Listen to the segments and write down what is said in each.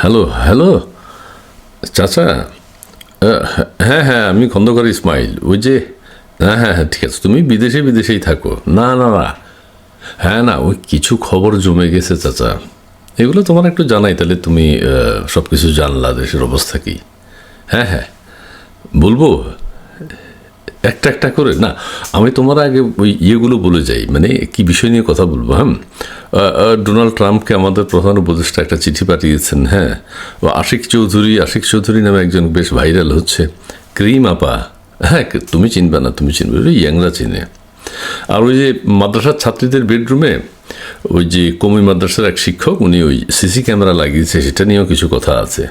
Hello hello চাচা হ্যাঁ হ্যাঁ আমি খন্দকার ইসমাইল। ওই যে হ্যাঁ হ্যাঁ হ্যাঁ ঠিক আছে। তুমি বিদেশে, বিদেশেই থাকো। না না না। হ্যাঁ না, ওই কিছু খবর জমে গেছে, চাচা। এগুলো তোমার একটু জানাই, তাহলে তুমি সব কিছু জানলা, দেশের অবস্থা কি? হ্যাঁ হ্যাঁ। বলব? একটা একটা করে, না, আমি তোমার আগে ওই ইয়েগুলো বলে যাই মানে কি বিষয় নিয়ে কথা বলব হ্যাঁ? ডোনাল্ড ট্রাম্পকে আমাদের প্রধান উপদেষ্টা একটা চিঠি পাঠিয়েছেন হ্যাঁ? আশিক চৌধুরী আশিক চৌধুরী নামে একজন বেশ ভাইরাল হচ্ছে, ক্রিম আপা হ্যাঁ তুমি চিনবে না, তুমি চিনবে ইয়াংরা চিনে। আর ওই যে মাদ্রাসার ছাত্রীদের বেডরুমে, ওই যে কমি মাদ্রাসার এক শিক্ষক, উনি ওই সিসি ক্যামেরা লাগিয়েছে, সেটা নিয়েও কিছু কথা আছে।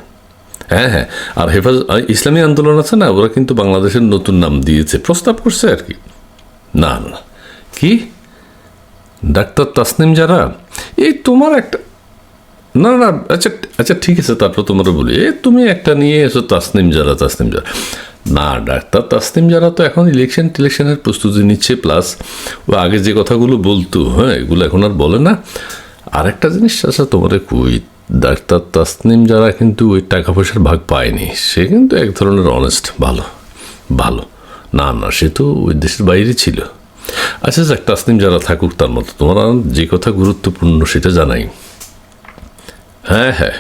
হ্যাঁ হ্যাঁ। আর হেফাজ ইসলামী আন্দোলন আছে না? ওরা কিন্তু বাংলাদেশের নতুন নাম দিয়েছে। প্রস্তাব করছে আর কি। না না কি? ডাক্তার তাসনিম যারা? এই তোমার একটা না না আচ্ছা আচ্ছা ঠিক আছে, তারপর তোমারও বলি। এ তুমি একটা নিয়ে এসো তাসনিম যারা তাসনিম যারা। না, ডাক্তার তাসনিম যারা তো এখন ইলেকশন টিলেকশনের প্রস্তুতি নিচ্ছে প্লাস ও আগে যে কথাগুলো বলতো হ্যাঁ এগুলো এখন আর বলে না। আরেকটা জিনিস আচ্ছা তোমার কুই ডাক্তার তাসনিম যারা কিন্তু ওই টাকা পয়সার ভাগ পায়নি, সে কিন্তু এক ধরনের অনেস্ট ভালো ভালো। না না, সে তো ওই দেশের বাইরে ছিল। আচ্ছা যাক, তাসনিম যারা থাকুক তার মতো তোমার যে কথা গুরুত্বপূর্ণ সেটা জানাই। হ্যাঁ হ্যাঁ।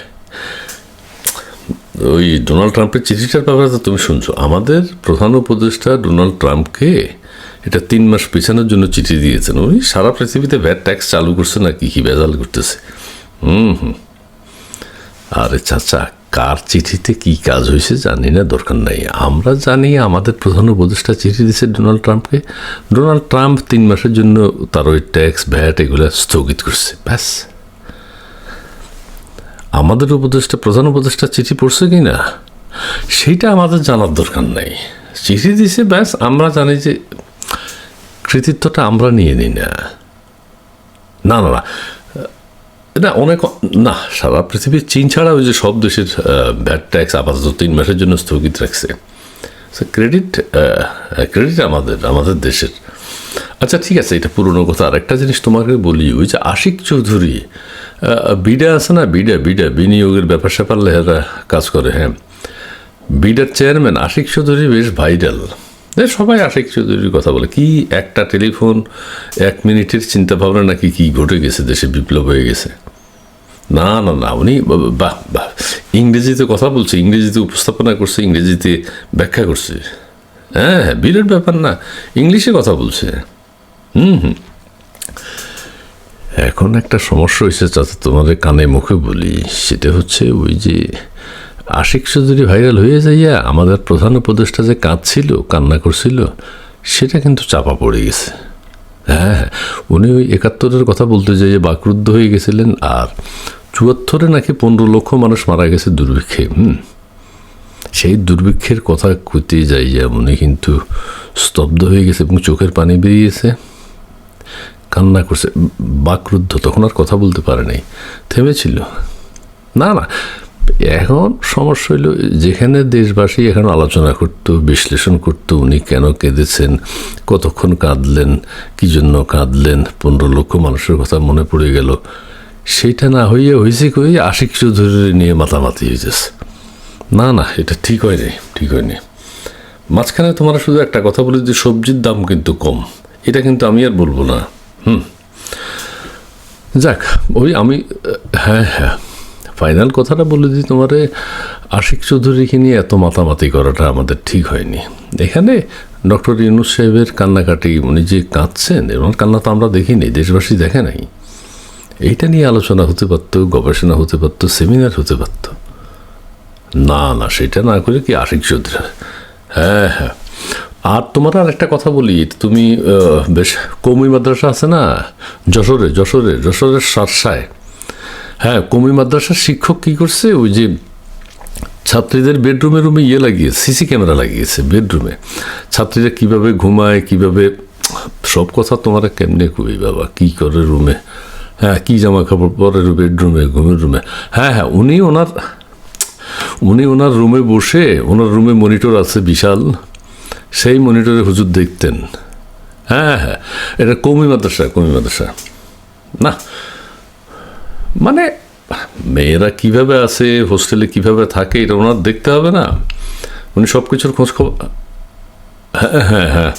ওই ডোনাল্ড ট্রাম্পের চিঠিটার ব্যাপারে তো তুমি শুনছো। আমাদের প্রধান উপদেষ্টা ডোনাল্ড ট্রাম্পকে এটা তিন মাস পেছানোর জন্য চিঠি দিয়েছেন। উনি সারা পৃথিবীতে ভ্যাট ট্যাক্স চালু করছে না কি কি বেজাল করতেছে। হুম হুম। আরে চাচা, কার চিঠিতে কি কাজ হয়েছে জানি না, দরকার নাই। আমরা জানি আমাদের প্রধান উপদেষ্টা চিঠি দিয়েছে ডোনাল্ড ট্রাম্পকে। ডোনাল্ড ট্রাম্প তিন মাসের জন্য তার ওই ট্যাক্স, ভ্যাট এগুলো স্থগিত করছে, ব্যাস। আমাদের উপদেষ্টা, প্রধান উপদেষ্টা চিঠি পড়ছে কি না? সেইটা আমাদের জানার দরকার নাই। চিঠি দিছে ব্যাস, আমরা জানি যে কৃতিত্বটা আমরা নিয়ে নিই না না না না, অনেক না, সারা পৃথিবীর চীন ছাড়া ওই যে সব দেশের ভ্যাট ট্যাক্স আপাতত তিন মাসের জন্য স্থগিত রাখছে। ক্রেডিট ক্রেডিট আমাদের আমাদের দেশের। আচ্ছা ঠিক আছে, এটা পুরনো কথা। আর একটা জিনিস তোমাকে বলি, ওই যে আশিক চৌধুরী বিডা আছে না? বিডা বিডা, বিনিয়োগের ব্যাপার স্যাপার লেহারা কাজ করে হ্যাঁ। বিডার চেয়ারম্যান আশিক চৌধুরী বেশ ভাইরাল। সবাই আশিক চৌধুরীর কথা বলে। কি একটা টেলিফোন, এক মিনিটের চিন্তা ভাবনা নাকি কি ঘটে গেছে, দেশে বিপ্লব হয়ে গেছে? না না না, উনি বাহ বাহ ইংরেজিতে কথা বলছে, ইংরেজিতে উপস্থাপনা করছে, ইংরেজিতে ব্যাখ্যা করছে। হ্যাঁ হ্যাঁ বিরাট ব্যাপার না, ইংলিশে কথা বলছে। হুম হুম। এখন একটা সমস্যা হয়েছে, যাতে তোমাদের কানে মুখে বলি, সেটা হচ্ছে ওই যে আশিক চৌধুরী ভাইরাল হয়ে যাইয়া আমাদের প্রধান উপদেষ্টা যে কাঁদছিল, কান্না করছিল, সেটা কিন্তু চাপা পড়ে গেছে। হ্যাঁ হ্যাঁ উনি ওই একাত্তরের কথা বলতে যাইয়ে বাকরুদ্ধ হয়ে গেছিলেন, আর চুয়াত্তরে নাকি পনেরো লক্ষ মানুষ মারা গেছে দুর্ভিক্ষে, হুম? সেই দুর্ভিক্ষের কথা খুঁতে যাইয়া উনি কিন্তু স্তব্ধ হয়ে গেছে এবং চোখের পানি বেরিয়েছে, কান্না করছে, বাকরুদ্ধ, তখন আর কথা বলতে পারে নাই, থেমেছিল। না না, এখন সমস্যা হইল যেখানে দেশবাসী এখন আলোচনা করতো, বিশ্লেষণ করতো, উনি কেন কেঁদেছেন, কতক্ষণ কাঁদলেন, কি জন্য কাঁদলেন, পনেরো লক্ষ মানুষের কথা মনে পড়ে গেল। সেইটা না হইয়ে হয়েছে কই আশিক চৌধুরী নিয়ে মাতামাতি হয়েছে না না, এটা ঠিক হয়নি ঠিক হয়নি মাঝখানে তোমার শুধু একটা কথা বলি যে সবজির দাম কিন্তু কম। এটা কিন্তু আমি আর বলব না। হুম। যাক, ওই আমি হ্যাঁ হ্যাঁ। ফাইনাল কথাটা বলে দিই তোমারে, আশিক চৌধুরীকে নিয়ে এত মাতামাতি করাটা আমাদের ঠিক হয়নি। এখানে ডক্টর ইউনুস সাহেবের কান্নাকাটি উনি যে কাঁদছেন ওনার কান্না তো আমরা দেখিনি, দেশবাসী দেখে নাই। এইটা নিয়ে আলোচনা হতে পারতো, গবেষণা হতে পারতো, সেমিনার হতে পারতো। না না, সেটা না করে কি আশিক চৌধুরী? হ্যাঁ হ্যাঁ। আর তোমার আর একটা কথা বলি তুমি বেশ কৌমি মাদ্রাসা আছে না? যশোরে যশোরে, যশোরের সারসায়। হ্যাঁ কৌমি মাদ্রাসার শিক্ষক কি করছে? ওই যে ছাত্রীদের বেডরুমে রুমে ইয়ে লাগিয়েছে সিসি ক্যামেরা লাগিয়েছে বেডরুমে। ছাত্রীরা কীভাবে ঘুমায়, কীভাবে, সব কথা তোমার কেমনে কই বাবা? কি করে রুমে? হ্যাঁ কি জামা কাপড় পরে বেডরুমে ঘুমের রুমে। হ্যাঁ হ্যাঁ উনি ওনার উনি ওনার রুমে বসে, ওনার রুমে মনিটর আছে বিশাল। সেই মনিটরে হুজুর দেখতেন। হ্যাঁ হ্যাঁ এটা কমি মাদ্রাসা কমি মাদ্রাসা। না মানে মেয়েরা কীভাবে আছে, হোস্টেলে কীভাবে থাকে, এটা ওনার দেখতে হবে না। উনি সব কিছুর খোঁজ খবর হ্যাঁ হ্যাঁ হ্যাঁ।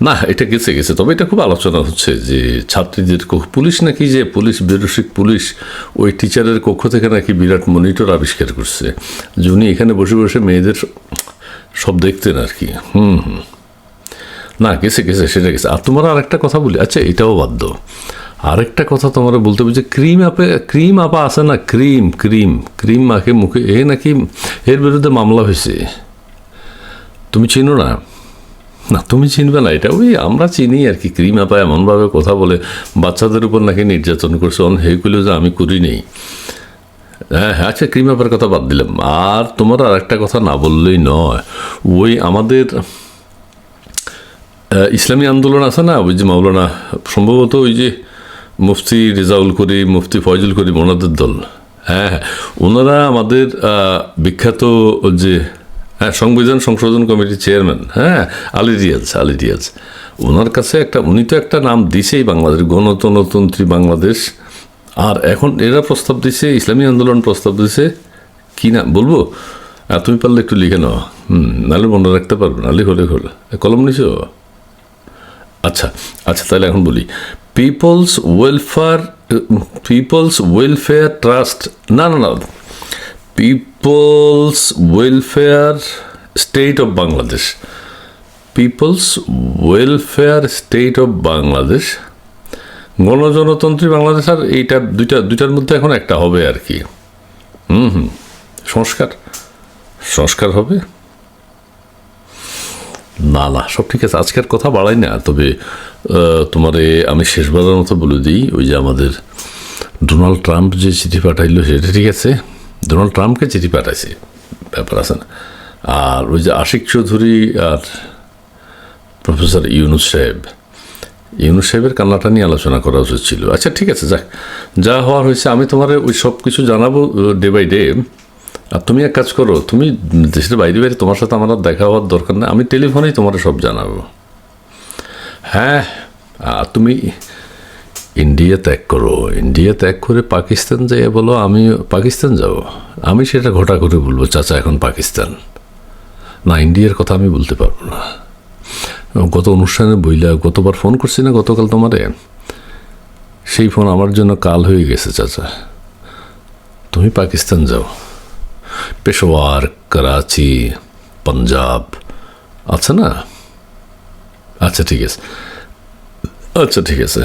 না, এটা গেছে গেছে। তবে এটা খুব আলোচনা হচ্ছে যে ছাত্রীদের পুলিশ নাকি যে পুলিশ বেরসিক পুলিশ, ওই টিচারের কক্ষ থেকে নাকি বিরাট মনিটর আবিষ্কার করছে। যে উনি এখানে বসে বসে মেয়েদের সব দেখতেন আর কি। হুম হুম। না, গেছে গেছে, সেটা গেছে। আর তোমার আর একটা কথা বলি। আচ্ছা এটাও বাধ্য আরেকটা কথা তোমার বলতে হবে যে ক্রিম আপে, ক্রিম আপা আছে না? Cream cream. ক্রিম মাখে মুখে এ নাকি এর বিরুদ্ধে মামলা হয়েছে। তুমি চিনো না? না, তুমি চিনবে না, এটা ওই আমরা চিনি আর কি, ক্রিম আপা এমনভাবে কথা বলে বাচ্চাদের উপর নাকি নির্যাতন করছে। অন হেগুলো যে আমি করি নেই। হ্যাঁ হ্যাঁ আচ্ছা ক্রিম আপার কথা বাদ দিলাম। আর তোমার আর একটা কথা না বললেই নয়, ওই আমাদের ইসলামী আন্দোলন আছে না, ওই যে মাওলানা, সম্ভবত ওই যে মুফতি রেজাউল করি মুফতি ফয়জুল করিম, ওনাদের দল। হ্যাঁ হ্যাঁ ওনারা আমাদের বিখ্যাত যে হ্যাঁ সংবিধান সংশোধন কমিটির চেয়ারম্যান হ্যাঁ আলী রিয়াজ আলী রিয়াজ। ওনার কাছে একটা, উনি তো একটা নাম দিছেই বাংলাদেশ, গণতন্ত্রী বাংলাদেশ। আর এখন এরা প্রস্তাব দিছে, ইসলামী আন্দোলন প্রস্তাব দিছে। কি না, বলব? তুমি পারলে একটু লিখে নাও। হুম, নাহলে মনে রাখতে পারবে না, লিখো লিখো। কলম নিছো আচ্ছা আচ্ছা তাহলে এখন বলি। People's welfare people's welfare trust না না না people's welfare state of Bangladesh people's welfare state of Bangladesh গণজনতন্ত্রী Bangladesh আর এইটা দুইটা, দুইটার মধ্যে এখন একটা হবে আর কি। হুম হুম। সংস্কার। সংস্কার হবে? না না, সব ঠিক আছে। আজকের কথা বাড়াই না, তবে তোমারে আমি শেষবারের মতো বলে দিই, ওই যে আমাদের ডোনাল্ড ট্রাম্প যে চিঠি পাঠাইলো, সেটা ঠিক আছে। ডোনাল্ড ট্রাম্পকে চিঠি পাঠাইছে, ব্যাপার আছে না। আর ওই যে আশিক চৌধুরী আর প্রফেসর ইউনুস সাহেব, ইউনুস সাহেবের কান্নাটা নিয়ে আলোচনা করা উচিত ছিল। আচ্ছা ঠিক আছে, যাক। যা হওয়ার হয়েছে, আমি তোমার ওই সব কিছু জানাব ডে বাই ডে আর তুমি এক কাজ করো, তুমি দেশের বাইরে বাইরে তোমার সাথে আমার দেখা হওয়ার দরকার নেই, আমি টেলিফোনেই তোমার সব জানাব। হ্যাঁ আর তুমি ইন্ডিয়া ত্যাগ করো। ইন্ডিয়া ত্যাগ করে পাকিস্তান যাই বলো, আমি পাকিস্তান যাব। আমি সেটা ঘটা করে বলব, চাচা, এখন পাকিস্তান। না, ইন্ডিয়ার কথা আমি বলতে পারব না। গত অনুষ্ঠানে বইলা গতবার ফোন করছি না গতকাল তোমারে? সেই ফোন আমার জন্য কাল হয়ে গেছে, চাচা। তুমি পাকিস্তান যাও। পেশোয়ার, করাচি, পাঞ্জাব, আছে না? আচ্ছা ঠিক আছে। আচ্ছা ঠিক আছে।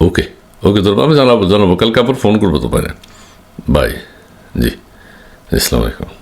ওকে ওকে ধরবো আমি জানাব জানাব। কালকে আবার ফোন করব তোমার বাই জি। আসসালামু আলাইকুম।